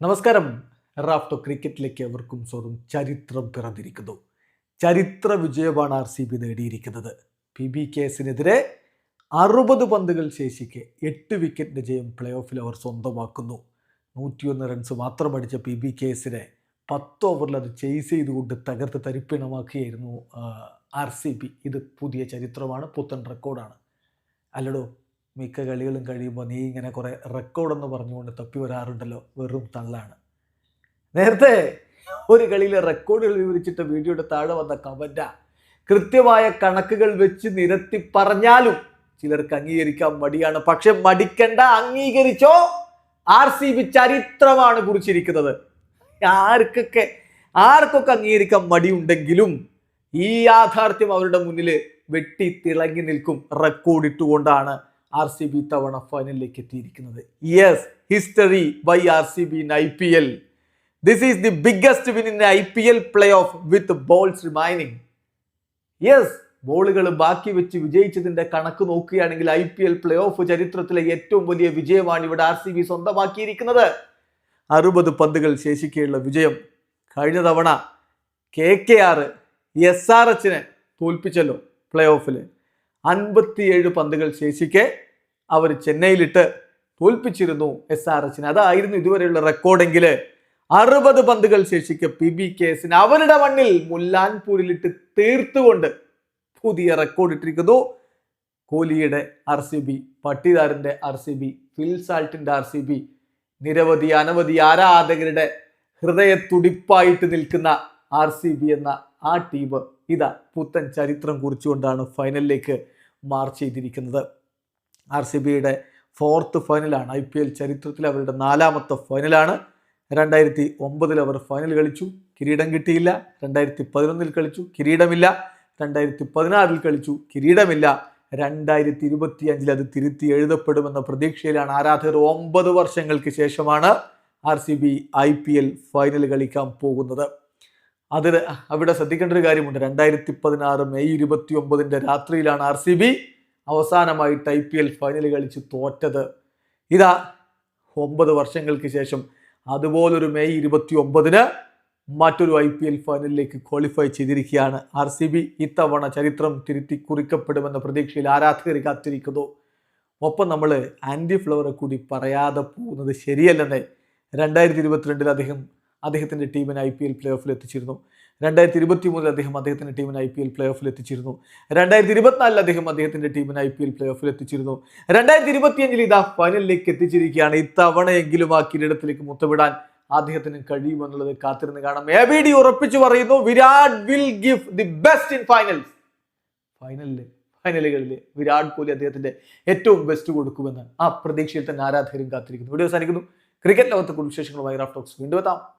നമസ്കാരം. റാഫ്റ്റോ ക്രിക്കറ്റിലേക്ക് എവർക്കും സ്വന്തം ചരിത്രം പിറന്നിരിക്കുന്നു. ചരിത്ര വിജയമാണ് ആർ സി ബി നേടിയിരിക്കുന്നത്. പി ബി കേസിനെതിരെ അറുപത് പന്തുകൾ ശേഷിക്കെ എട്ട് വിക്കറ്റിന്റെ ജയം പ്ലേ ഓഫിൽ അവർ സ്വന്തമാക്കുന്നു. നൂറ്റിയൊന്ന് റൺസ് മാത്രം അടിച്ച പി ബി കേസിനെ പത്ത് ഓവറിൽ അത് ചെയ്സ് ചെയ്തുകൊണ്ട് തകർത്ത് തരിപ്പിണമാക്കിയായിരുന്നു ആർ സി ബി. ഇത് പുതിയ ചരിത്രമാണ് പുത്തൻ റെക്കോർഡാണ് അല്ലടോ മിക്ക കളികളും കഴിയുമ്പോൾ നീ ഇങ്ങനെ കുറേ റെക്കോർഡെന്ന് പറഞ്ഞുകൊണ്ട് തപ്പി വരാറുണ്ടല്ലോ വെറും തള്ളാണ്. നേരത്തെ ഒരു കളിയിലെ റെക്കോർഡുകൾ വിവരിച്ചിട്ട് വീഡിയോയുടെ താഴെ വന്ന കമന്റാ കൃത്യമായ കണക്കുകൾ വെച്ച് നിരത്തി പറഞ്ഞാലും ചിലർക്ക് അംഗീകരിക്കാൻ മടിയാണ്. പക്ഷെ മടിക്കണ്ട അംഗീകരിച്ചോ? ആർ സി ബി ചരിത്രമാണ് കുറിച്ചിരിക്കുന്നത്. ആർക്കൊക്കെ ആർക്കൊക്കെ അംഗീകരിക്കാൻ മടിയുണ്ടെങ്കിലും ഈ യാഥാർത്ഥ്യം അവരുടെ മുന്നിൽ വെട്ടി തിളങ്ങി നിൽക്കും റെക്കോർഡ് ഇട്ടുകൊണ്ടാണ്. ആർ സി ബി തവണ ഫൈനലിലേക്ക് എത്തിയിരിക്കുന്നത്. Yes history by R C B in I P L this is the biggest win in I P L playoff with balls remaining yes ബോളുകൾ ബാക്കി വെച്ച് വിജയിച്ചതിന്റെ കണക്ക് നോക്കുകയാണെങ്കിൽ I P L play off ചരിത്രത്തിലെ ഏറ്റവും വലിയ വിജയമാണ് ഇവിടെ ആർ സി ബി സ്വന്തമാക്കിയിരിക്കുന്നത്. അറുപത് പന്തുകൾ ശേഷിക്കെയുള്ള വിജയം കഴിഞ്ഞ തവണ K K R S R എച്ചിനെ തോൽപ്പിച്ചല്ലോ പ്ലേ ഓഫിൽ അൻപത്തിയേഴ് പന്തുകൾ ശേഷിക്കെ അവർ ചെന്നൈയിലിട്ട് തോൽപ്പിച്ചിരുന്നു എസ് ആർ എച്ചിന് അതായിരുന്നു ഇതുവരെയുള്ള റെക്കോർഡെങ്കിൽ അറുപത് പന്തുകൾ ശേഷിക്കെ പി ബി കേസിന് അവരുടെ മണ്ണിൽ മുല്ലാൻപൂരിലിട്ട് തീർത്തുകൊണ്ട് പുതിയ റെക്കോർഡ് ഇട്ടിരിക്കുന്നു. കോഹ്ലിയുടെ ആർ സി ബി പട്ടിദാറിന്റെ ആർ സി ബി ഫിൽസാൾട്ടിന്റെ ആർ സി ബി നിരവധി അനവധി ആരാധകരുടെ ഹൃദയത്തുടിപ്പായിട്ട് നിൽക്കുന്ന ആർ സി ബി എന്ന ആ ടീം ഇതാ പുത്തൻ ചരിത്രം കുറിച്ചുകൊണ്ടാണ് ഫൈനലിലേക്ക് മാർച്ച് ചെയ്തിരിക്കുന്നത്. ആർ സി ബിയുടെ ഫോർത്ത് ഫൈനലാണ്. ഐ പി എൽ ചരിത്രത്തിൽ അവരുടെ നാലാമത്തെ ഫൈനലാണ്. രണ്ടായിരത്തി ഒമ്പതിൽ അവർ ഫൈനൽ കളിച്ചു. കിരീടം കിട്ടിയില്ല. രണ്ടായിരത്തി പതിനൊന്നിൽ കളിച്ചു. കിരീടമില്ല. രണ്ടായിരത്തി പതിനാറിൽ കളിച്ചു. കിരീടമില്ല. രണ്ടായിരത്തി ഇരുപത്തി അഞ്ചിൽ അത് തിരുത്തി എഴുതപ്പെടുമെന്ന പ്രതീക്ഷയിലാണ് ആരാധകർ ഒമ്പത് വർഷങ്ങൾക്ക് ശേഷമാണ് R C B I P L final കളിക്കാൻ പോകുന്നത്. അതിൽ അവിടെ ശ്രദ്ധിക്കേണ്ട ഒരു കാര്യമുണ്ട്. രണ്ടായിരത്തി പതിനാറ് മെയ് ഇരുപത്തി ഒമ്പതിന്റെ രാത്രിയിലാണ് ആർ സി ബി അവസാനമായിട്ട് ഐ പി എൽ ഫൈനൽ കളിച്ച് തോറ്റത്. ഇതാ ഒമ്പത് വർഷങ്ങൾക്ക് ശേഷം. അതുപോലൊരു മെയ് ഇരുപത്തി ഒമ്പതിന് മറ്റൊരു ഐ പി എൽ ഫൈനലിലേക്ക് ക്വാളിഫൈ ചെയ്തിരിക്കുകയാണ്. ആർ സി ബി ഇത്തവണ ചരിത്രം തിരുത്തി കുറിക്കപ്പെടുമെന്ന പ്രതീക്ഷയിൽ ആരാധകർ കാത്തിരിക്കുന്നു. ഒപ്പം നമ്മൾ ആന്റി ഫ്ലവറെ കൂടി പറയാതെ പോകുന്നത് ശരിയല്ലെന്നേ രണ്ടായിരത്തി ഇരുപത്തിരണ്ടിൽ അദ്ദേഹം അദ്ദേഹത്തിന്റെ ടീമിനെ ഐ പി എൽ പ്ലേ ഓഫിൽ എത്തിച്ചിരുന്നു. രണ്ടായിരത്തി ഇരുപത്തി മൂന്നിൽ അദ്ദേഹം അദ്ദേഹത്തിന്റെ ടീമിന് ഐ പി എൽ പ്ലേ ഓഫിൽ എത്തിച്ചിരുന്നു. രണ്ടായിരത്തി ഇരുപത്തിനാലിൽ അദ്ദേഹം അദ്ദേഹത്തിന്റെ ടീമിന് ഐ പി എൽ പ്ലേ ഓഫിൽ എത്തിച്ചിരുന്നു. രണ്ടായിരത്തി ഇരുപത്തിയഞ്ചിൽ ഇതാ ഫൈനലിലേക്ക് എത്തിച്ചിരിക്കുകയാണ്. ഇത്തവണയെങ്കിലും ആ കിരീടത്തിലേക്ക് മുത്തമിടാൻ അദ്ദേഹത്തിന് കഴിയുമെന്നുള്ളത് കാത്തിരുന്ന് കാണാം. എ ബി ഡി ഉറപ്പിച്ചു പറയുന്നു Virat will give the best in finals ഫൈനലിൽ ഫൈനലുകളിൽ വിരാട് കോഹ്ലി അദ്ദേഹത്തിന്റെ ഏറ്റവും ബെസ്റ്റ് കൊടുക്കുമെന്ന് ആ പ്രതീക്ഷയിൽ തന്നെ ആരാധകരും കാത്തിരിക്കുന്നു. വീഡിയോ അവസാനിക്കുന്നു. ക്രിക്കറ്റ് ലോകത്തെ കുടുംബശേഷങ്ങളുമായി റാഫ്റ്റോക്സ് വീണ്ടും എത്താം.